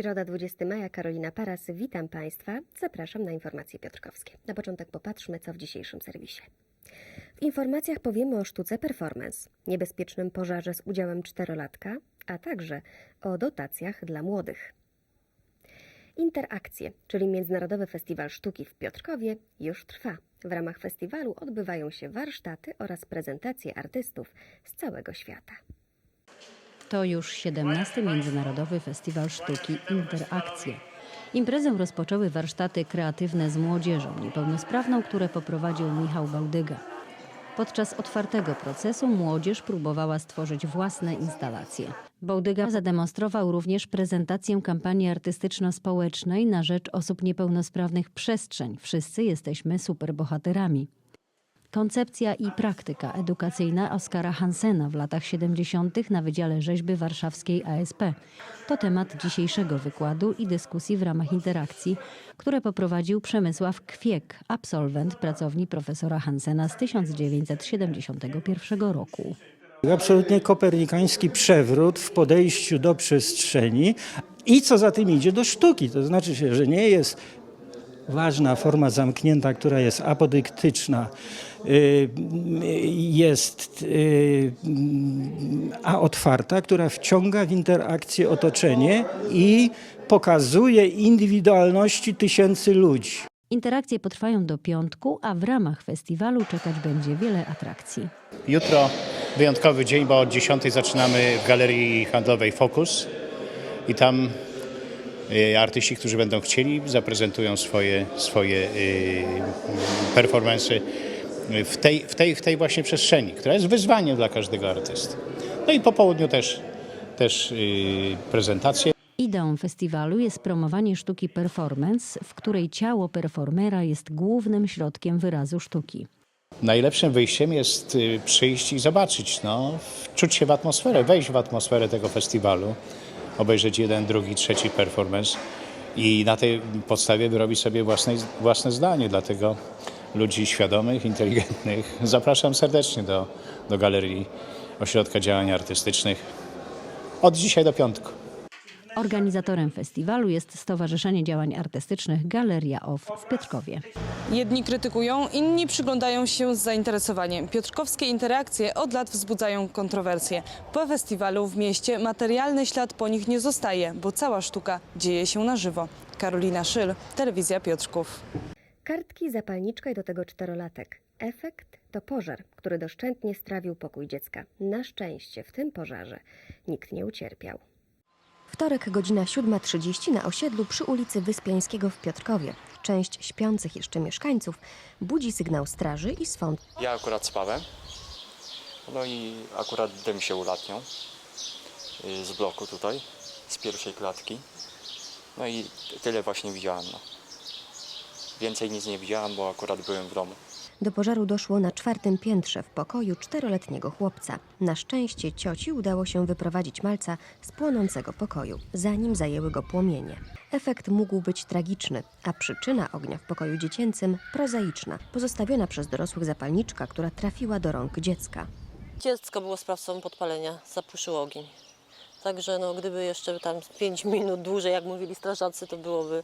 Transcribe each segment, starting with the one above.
Środa 20 maja, Karolina Paras. Witam Państwa. Zapraszam na informacje piotrkowskie. Na początek popatrzmy, co w dzisiejszym serwisie. W informacjach powiemy o sztuce performance, niebezpiecznym pożarze z udziałem czterolatka, a także o dotacjach dla młodych. Interakcje, czyli Międzynarodowy Festiwal Sztuki w Piotrkowie, już trwa. W ramach festiwalu odbywają się warsztaty oraz prezentacje artystów z całego świata. To już 17. Międzynarodowy Festiwal Sztuki Interakcje. Imprezę rozpoczęły warsztaty kreatywne z młodzieżą niepełnosprawną, które poprowadził Michał Bałdyga. Podczas otwartego procesu młodzież próbowała stworzyć własne instalacje. Bałdyga zademonstrował również prezentację kampanii artystyczno-społecznej na rzecz osób niepełnosprawnych Przestrzeń. Wszyscy jesteśmy superbohaterami. Koncepcja i praktyka edukacyjna Oskara Hansena w latach 70. na Wydziale Rzeźby Warszawskiej ASP. To temat dzisiejszego wykładu i dyskusji w ramach interakcji, które poprowadził Przemysław Kwiek, absolwent pracowni profesora Hansena z 1971 roku. Absolutnie kopernikański przewrót w podejściu do przestrzeni i co za tym idzie do sztuki. To znaczy się, że nie jest ważna forma zamknięta, która jest apodyktyczna, y, jest y, a otwarta, która wciąga w interakcję otoczenie i pokazuje indywidualności tysięcy ludzi. Interakcje potrwają do piątku, a w ramach festiwalu czekać będzie wiele atrakcji. Jutro wyjątkowy dzień, bo od 10 zaczynamy w galerii handlowej Focus i tam artyści, którzy będą chcieli, zaprezentują swoje, swoje y, performance w tej, w, tej, w tej właśnie przestrzeni, która jest wyzwaniem dla każdego artysty. No i po południu też, też y, prezentacje. Ideą festiwalu jest promowanie sztuki performance, w której ciało performera jest głównym środkiem wyrazu sztuki. Najlepszym wyjściem jest y, przyjść i zobaczyć, no, czuć się w atmosferę, wejść w atmosferę tego festiwalu, obejrzeć jeden, drugi, trzeci performance i na tej podstawie wyrobić sobie własne, własne zdanie. Dlatego ludzi świadomych, inteligentnych zapraszam serdecznie do, do Galerii Ośrodka Działań Artystycznych od dzisiaj do piątku. Organizatorem festiwalu jest Stowarzyszenie Działań Artystycznych Galeria OFF w Piotrkowie. Jedni krytykują, inni przyglądają się z zainteresowaniem. Piotrkowskie interakcje od lat wzbudzają kontrowersje. Po festiwalu w mieście materialny ślad po nich nie zostaje, bo cała sztuka dzieje się na żywo. Karolina Szyl, Telewizja Piotrków. Kartki, zapalniczka i do tego czterolatek. Efekt to pożar, który doszczętnie strawił pokój dziecka. Na szczęście w tym pożarze nikt nie ucierpiał. Wtorek, godzina 7.30 na osiedlu przy ulicy Wyspiańskiego w Piotrkowie. Część śpiących jeszcze mieszkańców budzi sygnał straży i swąd. Ja akurat spałem. No i akurat dym się ulatniał y, z bloku tutaj, z pierwszej klatki. No i tyle właśnie widziałem. No. Więcej nic nie widziałem, bo akurat byłem w domu. Do pożaru doszło na czwartym piętrze w pokoju czteroletniego chłopca. Na szczęście cioci udało się wyprowadzić malca z płonącego pokoju, zanim zajęły go płomienie. Efekt mógł być tragiczny, a przyczyna ognia w pokoju dziecięcym prozaiczna, pozostawiona przez dorosłych zapalniczka, która trafiła do rąk dziecka. Dziecko było sprawcą podpalenia, zapuszył ogień. Także no, gdyby jeszcze tam 5 minut dłużej, jak mówili strażacy, to byłoby.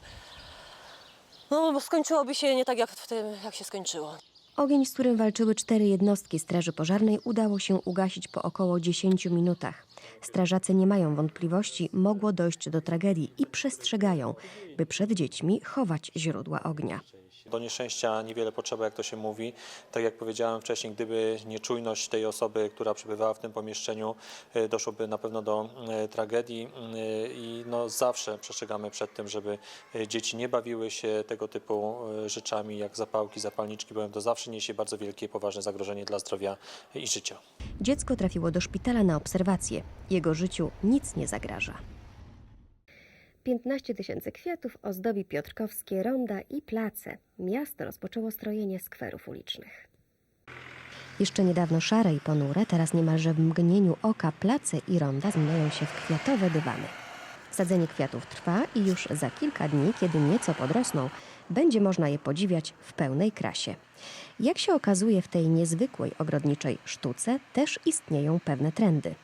No, bo skończyłoby się nie tak jak w tym, jak się skończyło. Ogień, z którym walczyły cztery jednostki Straży Pożarnej, udało się ugasić po około 10 minutach. Strażacy nie mają wątpliwości, mogło dojść do tragedii i przestrzegają, by przed dziećmi chować źródła ognia. Do nieszczęścia niewiele potrzeba, jak to się mówi. Tak jak powiedziałem wcześniej, gdyby nieczujność tej osoby, która przebywała w tym pomieszczeniu, e, doszłoby na pewno do e, tragedii e, i no zawsze przestrzegamy przed tym, żeby dzieci nie bawiły się tego typu rzeczami jak zapałki, zapalniczki, bowiem to zawsze niesie bardzo wielkie, poważne zagrożenie dla zdrowia i życia. Dziecko trafiło do szpitala na obserwację. Jego życiu nic nie zagraża. 15 tysięcy kwiatów ozdobi piotrkowskie ronda i place. Miasto rozpoczęło strojenie skwerów ulicznych. Jeszcze niedawno szare i ponure, teraz niemalże w mgnieniu oka place i ronda zmieniają się w kwiatowe dywany. Sadzenie kwiatów trwa i już za kilka dni, kiedy nieco podrosną, będzie można je podziwiać w pełnej krasie. Jak się okazuje w tej niezwykłej ogrodniczej sztuce, też istnieją pewne trendy.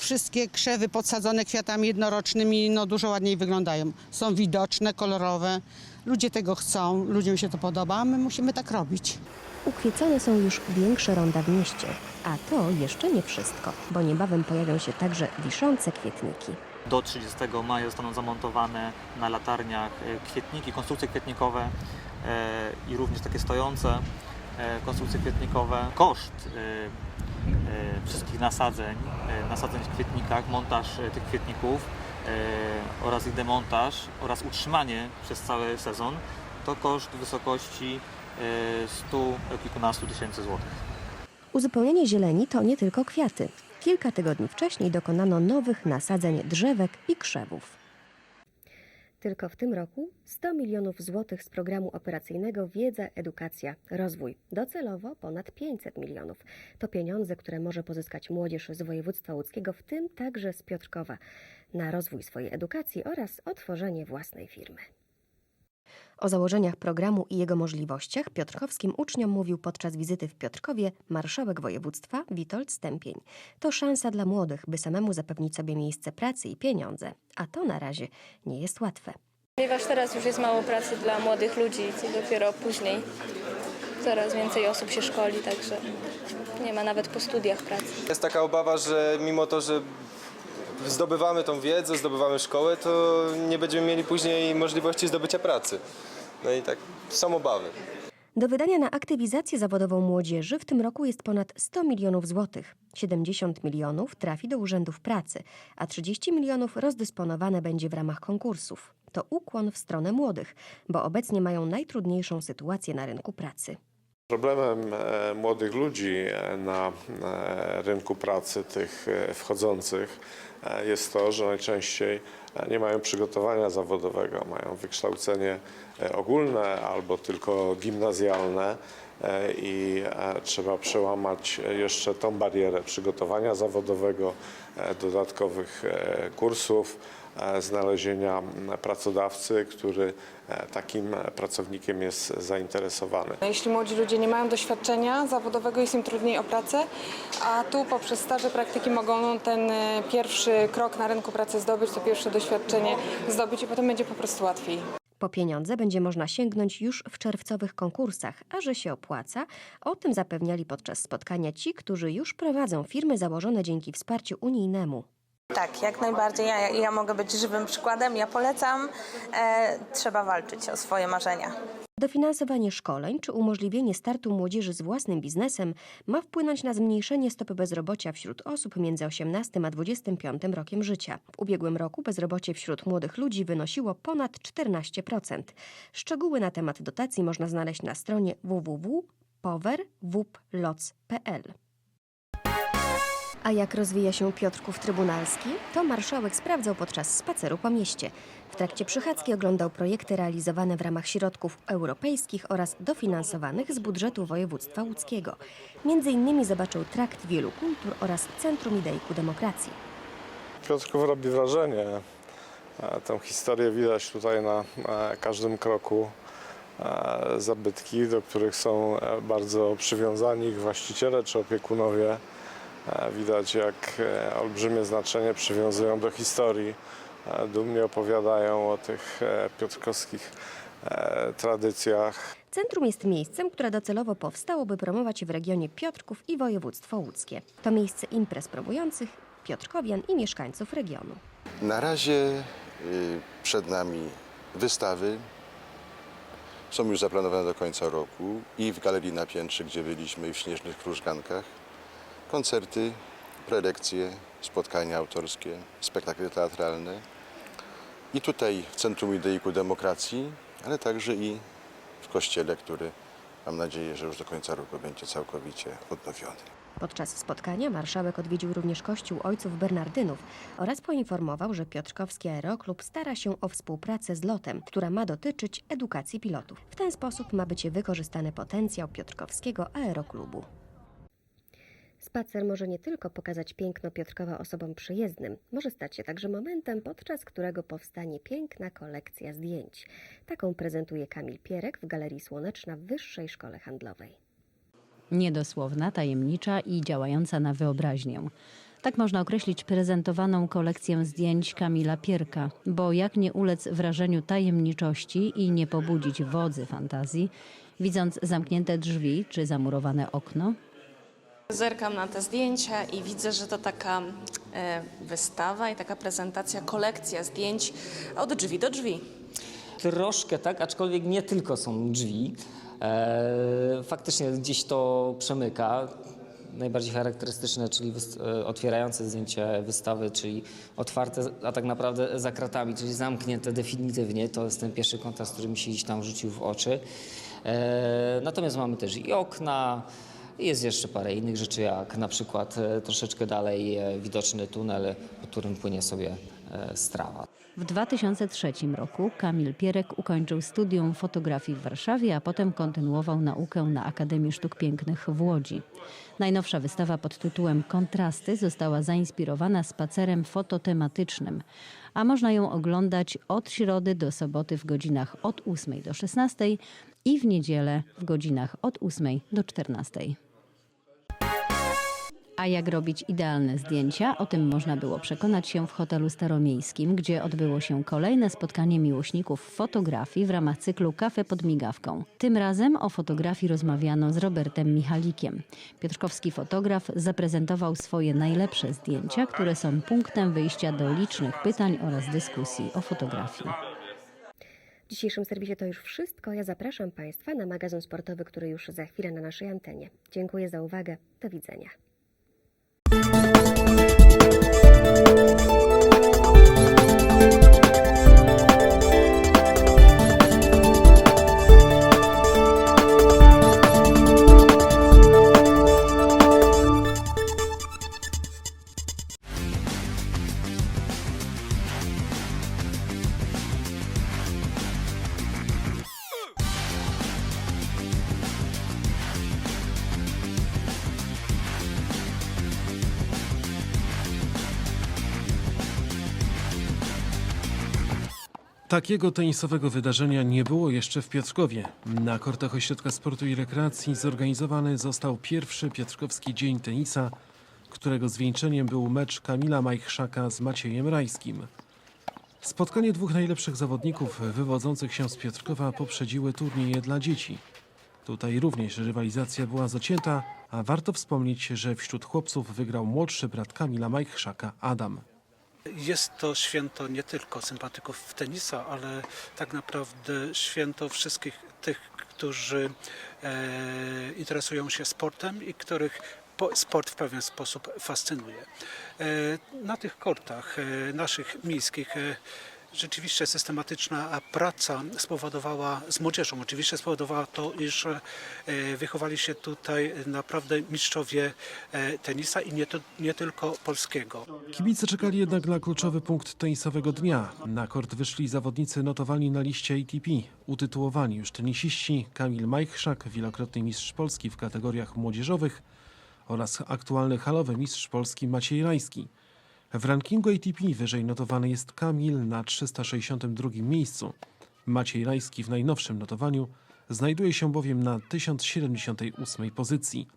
Wszystkie krzewy podsadzone kwiatami jednorocznymi no, dużo ładniej wyglądają. Są widoczne, kolorowe. Ludzie tego chcą, ludziom się to podoba, a my musimy tak robić. Ukwiecone są już większe ronda w mieście, a to jeszcze nie wszystko, bo niebawem pojawią się także wiszące kwietniki. Do 30 maja zostaną zamontowane na latarniach e, kwietniki, konstrukcje kwietnikowe e, i również takie stojące e, konstrukcje kwietnikowe. Koszt wszystkich nasadzeń, e, nasadzeń w kwietnikach, montaż e, tych kwietników e, oraz ich demontaż oraz utrzymanie przez cały sezon to koszt w wysokości e, 100 kilkunastu tysięcy złotych. Uzupełnienie zieleni to nie tylko kwiaty. Kilka tygodni wcześniej dokonano nowych nasadzeń drzewek i krzewów. Tylko w tym roku 100 milionów złotych z programu operacyjnego Wiedza, Edukacja, Rozwój. Docelowo ponad 500 milionów. To pieniądze, które może pozyskać młodzież z województwa łódzkiego, w tym także z Piotrkowa, na rozwój swojej edukacji oraz otworzenie własnej firmy. O założeniach programu i jego możliwościach piotrkowskim uczniom mówił podczas wizyty w Piotrkowie marszałek województwa Witold Stępień. To szansa dla młodych, by samemu zapewnić sobie miejsce pracy i pieniądze, a to na razie nie jest łatwe. Ponieważ teraz już jest mało pracy dla młodych ludzi, co dopiero później coraz więcej osób się szkoli, także nie ma nawet po studiach pracy. Jest taka obawa, że mimo to, że zdobywamy tą wiedzę, zdobywamy szkołę, to nie będziemy mieli później możliwości zdobycia pracy. No i tak są obawy. Do wydania na aktywizację zawodową młodzieży w tym roku jest ponad 100 milionów złotych. 70 milionów trafi do urzędów pracy, a 30 milionów rozdysponowane będzie w ramach konkursów. To ukłon w stronę młodych, bo obecnie mają najtrudniejszą sytuację na rynku pracy. Problemem e, młodych ludzi e, na e, rynku pracy, tych wchodzących, jest to, że najczęściej nie mają przygotowania zawodowego, mają wykształcenie ogólne albo tylko gimnazjalne i trzeba przełamać jeszcze tą barierę przygotowania zawodowego, dodatkowych kursów, znalezienia m, pracodawcy, który e, takim pracownikiem jest zainteresowany. Jeśli młodzi ludzie nie mają doświadczenia zawodowego, jest im trudniej o pracę, a tu poprzez staże praktyki mogą ten e, pierwszy krok na rynku pracy zdobyć, to pierwsze doświadczenie zdobyć i potem będzie po prostu łatwiej. Po pieniądze będzie można sięgnąć już w czerwcowych konkursach, a że się opłaca, o tym zapewniali podczas spotkania ci, którzy już prowadzą firmy założone dzięki wsparciu unijnemu. Tak, jak najbardziej. Ja, ja mogę być żywym przykładem, ja polecam. E, trzeba walczyć o swoje marzenia. Dofinansowanie szkoleń czy umożliwienie startu młodzieży z własnym biznesem ma wpłynąć na zmniejszenie stopy bezrobocia wśród osób między 18 a 25 rokiem życia. W ubiegłym roku bezrobocie wśród młodych ludzi wynosiło ponad 14%. Szczegóły na temat dotacji można znaleźć na stronie www.power.wup.loc.pl. A jak rozwija się Piotrków Trybunalski, to marszałek sprawdzał podczas spaceru po mieście. W trakcie przychadzki oglądał projekty realizowane w ramach środków europejskich oraz dofinansowanych z budżetu województwa łódzkiego. Między innymi zobaczył trakt wielu kultur oraz Centrum Idei ku Demokracji. Piotrków robi wrażenie. E, Tę historię widać tutaj na e, każdym kroku. E, Zabytki, do których są bardzo przywiązani ich właściciele czy opiekunowie. Widać, jak e, olbrzymie znaczenie przywiązują do historii. Dumnie opowiadają o tych e, piotrkowskich e, tradycjach. Centrum jest miejscem, które docelowo powstało, by promować w regionie Piotrków i województwo łódzkie. To miejsce imprez promujących Piotrkowian i mieszkańców regionu. Na razie y, przed nami wystawy. Są już zaplanowane do końca roku i w Galerii na Piętrze, gdzie byliśmy, i w Śnieżnych Krużgankach. Koncerty, prelekcje, spotkania autorskie, spektakle teatralne. I tutaj w Centrum Idei ku Demokracji, ale także i w kościele, który mam nadzieję, że już do końca roku będzie całkowicie odnowiony. Podczas spotkania marszałek odwiedził również kościół ojców Bernardynów oraz poinformował, że Piotrkowski Aeroklub stara się o współpracę z LOTem, która ma dotyczyć edukacji pilotów. W ten sposób ma być wykorzystany potencjał Piotrkowskiego Aeroklubu. Spacer może nie tylko pokazać piękno Piotrkowa osobom przyjezdnym, może stać się także momentem, podczas którego powstanie piękna kolekcja zdjęć. Taką prezentuje Kamil Pierek w Galerii Słoneczna w Wyższej Szkole Handlowej. Niedosłowna, tajemnicza i działająca na wyobraźnię. Tak można określić prezentowaną kolekcję zdjęć Kamila Pierka, bo jak nie ulec wrażeniu tajemniczości i nie pobudzić wodzy fantazji, widząc zamknięte drzwi czy zamurowane okno, Zerkam na te zdjęcia i widzę, że to taka e, wystawa i taka prezentacja, kolekcja zdjęć od drzwi do drzwi. Troszkę tak, aczkolwiek nie tylko są drzwi. E, faktycznie gdzieś to przemyka. Najbardziej charakterystyczne, czyli e, otwierające zdjęcie wystawy, czyli otwarte, a tak naprawdę za kratami, czyli zamknięte definitywnie. To jest ten pierwszy kontrast, który mi się gdzieś tam rzucił w oczy. Natomiast mamy też i okna, jest jeszcze parę innych rzeczy, jak na przykład e, troszeczkę dalej e, widoczny tunel, po którym płynie sobie e, strawa. W 2003 roku Kamil Pierek ukończył studium fotografii w Warszawie, a potem kontynuował naukę na Akademii Sztuk Pięknych w Łodzi. Najnowsza wystawa pod tytułem Kontrasty została zainspirowana spacerem fototematycznym, a można ją oglądać od środy do soboty w godzinach od 8 do 16 i w niedzielę w godzinach od 8 do 14. A jak robić idealne zdjęcia? O tym można było przekonać się w hotelu staromiejskim, gdzie odbyło się kolejne spotkanie miłośników fotografii w ramach cyklu Kafe pod migawką. Tym razem o fotografii rozmawiano z Robertem Michalikiem. Piotrkowski fotograf zaprezentował swoje najlepsze zdjęcia, które są punktem wyjścia do licznych pytań oraz dyskusji o fotografii. W dzisiejszym serwisie to już wszystko. Ja zapraszam Państwa na magazyn sportowy, który już za chwilę na naszej antenie. Dziękuję za uwagę. Do widzenia. Takiego tenisowego wydarzenia nie było jeszcze w Piotrkowie. Na kortach Ośrodka Sportu i Rekreacji zorganizowany został pierwszy Piotrkowski Dzień Tenisa, którego zwieńczeniem był mecz Kamila Majchrzaka z Maciejem Rajskim. Spotkanie dwóch najlepszych zawodników wywodzących się z Piotrkowa poprzedziły turnieje dla dzieci. Tutaj również rywalizacja była zacięta, a warto wspomnieć, że wśród chłopców wygrał młodszy brat Kamila Majchrzaka, Adam. Jest to święto nie tylko sympatyków tenisa, ale tak naprawdę święto wszystkich tych, którzy e, interesują się sportem i których po, sport w pewien sposób fascynuje. E, na tych kortach e, naszych miejskich e, rzeczywiście systematyczna praca spowodowała z młodzieżą, oczywiście spowodowała to, iż e, wychowali się tutaj naprawdę mistrzowie e, tenisa i nie, to, nie tylko polskiego. Kibice czekali jednak na kluczowy punkt tenisowego dnia. Na kort wyszli zawodnicy notowani na liście ATP, utytułowani już tenisiści Kamil Majchrzak, wielokrotny mistrz Polski w kategoriach młodzieżowych oraz aktualny halowy mistrz Polski Maciej Rajski. W rankingu ATP wyżej notowany jest Kamil na 362 miejscu. Maciej Rajski w najnowszym notowaniu znajduje się bowiem na 1078 pozycji.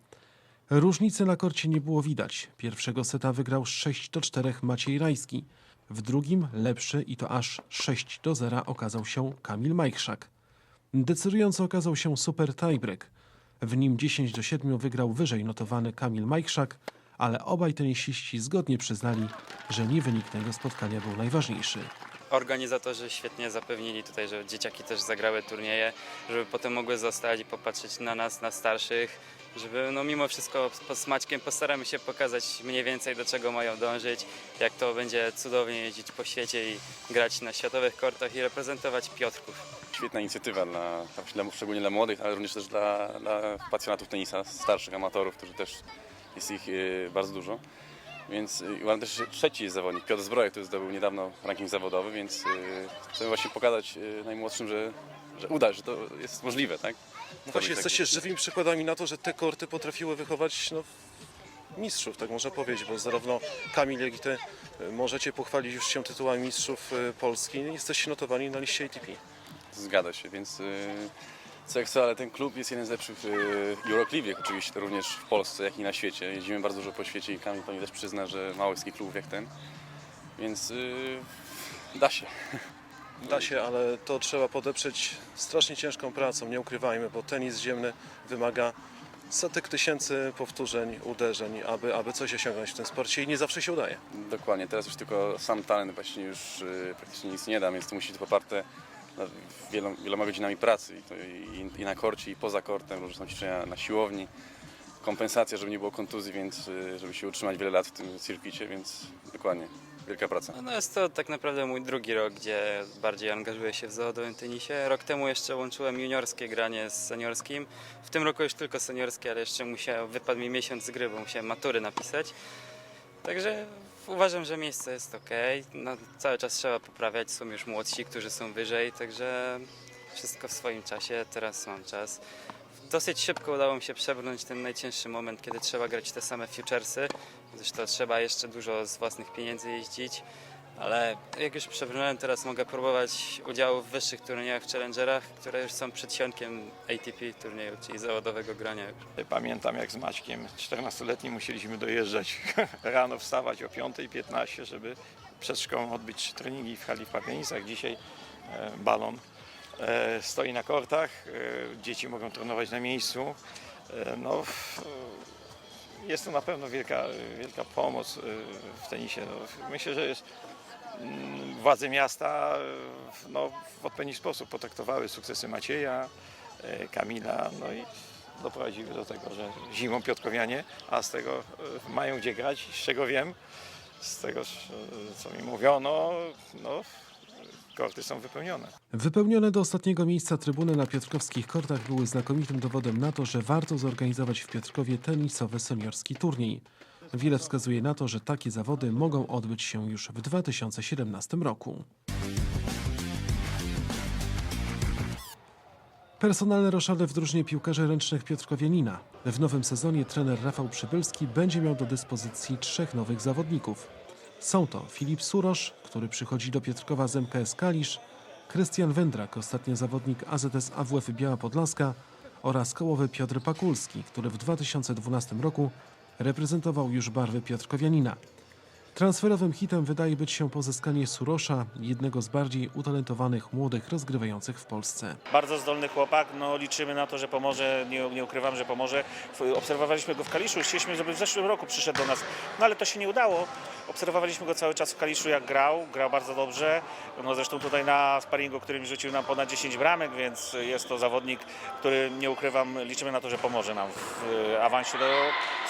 Różnicy na korcie nie było widać. Pierwszego seta wygrał 6 do 4 Maciej Rajski. W drugim lepszy i to aż 6 do 0 okazał się Kamil Majchrzak. Decydująco okazał się super tiebreak. W nim 10 do 7 wygrał wyżej notowany Kamil Majchrzak, ale obaj tenisiści zgodnie przyznali, że nie wynik tego spotkania był najważniejszy. Organizatorzy świetnie zapewnili tutaj, że dzieciaki też zagrały turnieje, żeby potem mogły zostać i popatrzeć na nas, na starszych, żeby no mimo wszystko z smaczkiem postaramy się pokazać mniej więcej do czego mają dążyć, jak to będzie cudownie jeździć po świecie i grać na światowych kortach i reprezentować Piotrków. Świetna inicjatywa, dla, dla, szczególnie dla młodych, ale również też dla, dla pasjonatów tenisa, starszych amatorów, którzy też jest ich e, bardzo dużo. Więc e, uważam też, trzeci zawodnik, Piotr Zbrojek, który zdobył niedawno ranking zawodowy, więc e, chcemy właśnie pokazać najmłodszym, że, że uda, że to jest możliwe, tak? No właśnie taki- jesteście żywymi przykładami na to, że te korty potrafiły wychować no, mistrzów, tak można powiedzieć, bo zarówno Kamil, jak i Ty y, możecie pochwalić już się tytułami mistrzów y, Polski. Jesteście notowani na liście ATP. Zgadza się, więc y, co, ale ten klub jest jeden z lepszych y, Eurocliwiek oczywiście, to również w Polsce, jak i na świecie. Jeździmy bardzo dużo po świecie i Kamil pewnie też przyzna, że mało jest takich klubów jak ten, więc y, da się. Da się, ale to trzeba podeprzeć strasznie ciężką pracą, nie ukrywajmy, bo tenis ziemny wymaga setek tysięcy powtórzeń, uderzeń, aby, aby coś osiągnąć w tym sporcie i nie zawsze się udaje. Dokładnie, teraz już tylko sam talent właśnie już y, praktycznie nic nie da, więc to musi być poparte wieloma, wieloma godzinami pracy i, to i, i na korcie, i poza kortem, różne ćwiczenia na siłowni, kompensacja, żeby nie było kontuzji, więc y, żeby się utrzymać wiele lat w tym circuicie, więc dokładnie, wielka praca. No jest to tak naprawdę mój drugi rok, gdzie bardziej angażuję się w zawodowym tenisie. Rok temu jeszcze łączyłem juniorskie granie z seniorskim. W tym roku już tylko seniorskie, ale jeszcze musiałem, wypadł mi miesiąc z gry, bo musiałem matury napisać. Także uważam, że miejsce jest ok. No, cały czas trzeba poprawiać, są już młodsi, którzy są wyżej, także wszystko w swoim czasie, teraz mam czas. Dosyć szybko udało mi się przebrnąć ten najcięższy moment, kiedy trzeba grać te same futuresy, gdyż to trzeba jeszcze dużo z własnych pieniędzy jeździć. Ale jak już przebrnąłem, teraz mogę próbować udziału w wyższych turniejach, w challengerach, które już są przedsionkiem ATP turnieju, czyli zawodowego grania. Pamiętam jak z Maćkiem 14-letnim musieliśmy dojeżdżać rano, wstawać o 5.15, żeby przed szkołą odbyć treningi w hali w Papianicach. Dzisiaj e, balon e, stoi na kortach, e, dzieci mogą trenować na miejscu. E, no, jest to na pewno wielka, wielka pomoc e, w tenisie. No, myślę, że jest, władze miasta no, w odpowiedni sposób potraktowały sukcesy Macieja, e, Kamila, no i doprowadziły do tego, że zimą Piotrkowianie, a z tego e, mają gdzie grać, z czego wiem, z tego e, co mi mówiono, no, korty są wypełnione. Wypełnione do ostatniego miejsca trybuny na piotrkowskich kortach były znakomitym dowodem na to, że warto zorganizować w Piotrkowie tenisowy seniorski turniej. Wiele wskazuje na to, że takie zawody mogą odbyć się już w 2017 roku. Personalne roszady w drużynie piłkarzy ręcznych Piotrkowianina. W nowym sezonie trener Rafał Przybylski będzie miał do dyspozycji trzech nowych zawodników. Są to Filip Surosz, który przychodzi do Piotrkowa z MKS Kalisz, Krystian Wędrak, ostatnio zawodnik AZS AWF Biała Podlaska oraz kołowy Piotr Pakulski, który w 2012 roku reprezentował już barwy Piotrkowianina. Transferowym hitem wydaje być się pozyskanie Surosza, jednego z bardziej utalentowanych młodych rozgrywających w Polsce. Bardzo zdolny chłopak, no liczymy na to, że pomoże, nie, nie ukrywam, że pomoże. Obserwowaliśmy go w Kaliszu, chcieliśmy, żeby w zeszłym roku przyszedł do nas, no ale to się nie udało. Obserwowaliśmy go cały czas w Kaliszu, jak grał, grał bardzo dobrze. No zresztą tutaj na sparingu, którym rzucił nam ponad 10 bramek, więc jest to zawodnik, który, nie ukrywam, liczymy na to, że pomoże nam w awansie do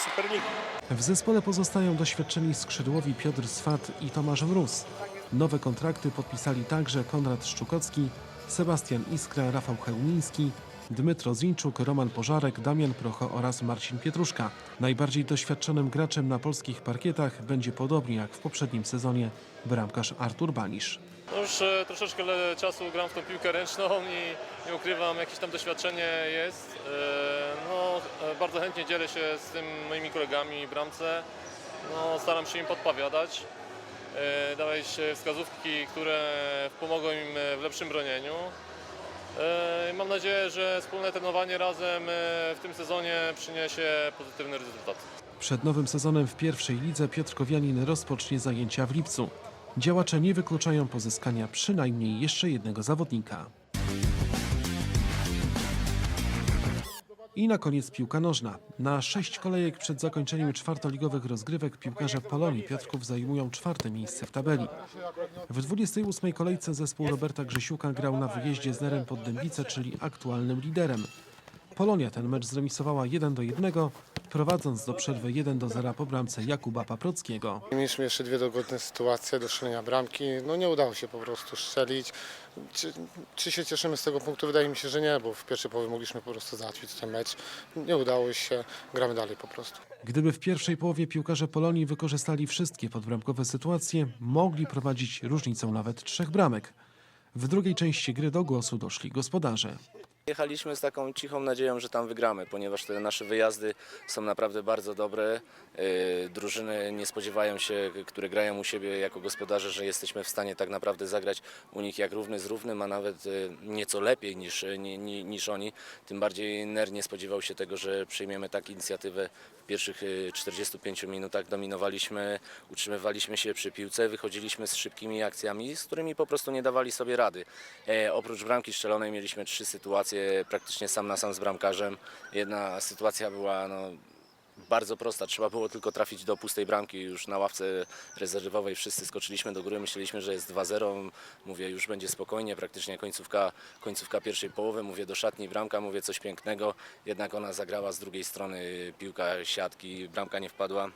Superligi. W zespole pozostają doświadczeni skrzydłowi Piotr Swat i Tomasz Mróz. Nowe kontrakty podpisali także Konrad Szczukocki, Sebastian Iskra, Rafał Chełmiński, Dmytro Zinczuk, Roman Pożarek, Damian Procho oraz Marcin Pietruszka. Najbardziej doświadczonym graczem na polskich parkietach będzie podobnie jak w poprzednim sezonie bramkarz Artur Banisz. No już e, troszeczkę czasu gram w tą piłkę ręczną i nie ukrywam, jakieś tam doświadczenie jest. E, No, e, bardzo chętnie dzielę się z tym moimi kolegami bramce. No, staram się im podpowiadać, e, dawać e, wskazówki, które pomogą im e, w lepszym bronieniu. Mam nadzieję, że wspólne trenowanie razem w tym sezonie przyniesie pozytywny rezultat. Przed nowym sezonem w pierwszej lidze Piotrkowianin rozpocznie zajęcia w lipcu. Działacze nie wykluczają pozyskania przynajmniej jeszcze jednego zawodnika. I na koniec piłka nożna. Na sześć kolejek przed zakończeniem czwartoligowych rozgrywek piłkarze Polonii Piotrków zajmują czwarte miejsce w tabeli. W 28 kolejce zespół Roberta Grzesiuka grał na wyjeździe z Nerem pod Dębice, czyli aktualnym liderem. Polonia ten mecz zremisowała 1 do 1, prowadząc do przerwy 1 do 0 po bramce Jakuba Paprockiego. Mieliśmy jeszcze dwie dogodne sytuacje do strzelenia bramki. No nie udało się po prostu strzelić. Czy, czy się cieszymy z tego punktu? Wydaje mi się, że nie, bo w pierwszej połowie mogliśmy po prostu załatwić ten mecz. Nie udało się, gramy dalej po prostu. Gdyby w pierwszej połowie piłkarze Polonii wykorzystali wszystkie podbramkowe sytuacje, mogli prowadzić różnicą nawet trzech bramek. W drugiej części gry do głosu doszli gospodarze. Jechaliśmy z taką cichą nadzieją, że tam wygramy, ponieważ te nasze wyjazdy są naprawdę bardzo dobre. Yy, Drużyny nie spodziewają się, które grają u siebie jako gospodarze, że jesteśmy w stanie tak naprawdę zagrać u nich jak równy z równym, a nawet yy, nieco lepiej niż, ni- ni- niż oni. Tym bardziej NER nie spodziewał się tego, że przyjmiemy tak inicjatywę. W pierwszych yy, 45 minutach dominowaliśmy, utrzymywaliśmy się przy piłce, wychodziliśmy z szybkimi akcjami, z którymi po prostu nie dawali sobie rady. E, oprócz bramki strzelonej mieliśmy trzy sytuacje praktycznie sam na sam z bramkarzem. Jedna sytuacja była no, bardzo prosta, trzeba było tylko trafić do pustej bramki. Już na ławce rezerwowej wszyscy skoczyliśmy do góry, myśleliśmy, że jest 2-0. Mówię, już będzie spokojnie, praktycznie końcówka, końcówka pierwszej połowy. Mówię do szatni bramka, mówię coś pięknego. Jednak ona zagrała z drugiej strony piłka siatki, bramka nie wpadła.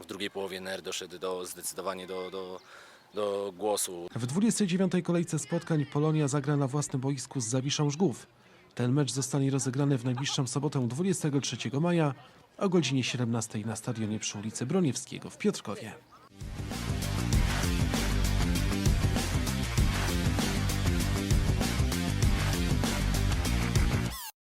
W drugiej połowie NER doszedł do, zdecydowanie do, do, do głosu. W 29. kolejce spotkań Polonia zagra na własnym boisku z Zawiszą Żgów. Ten mecz zostanie rozegrany w najbliższą sobotę 23 maja o godzinie 17 na stadionie przy ulicy Broniewskiego w Piotrkowie.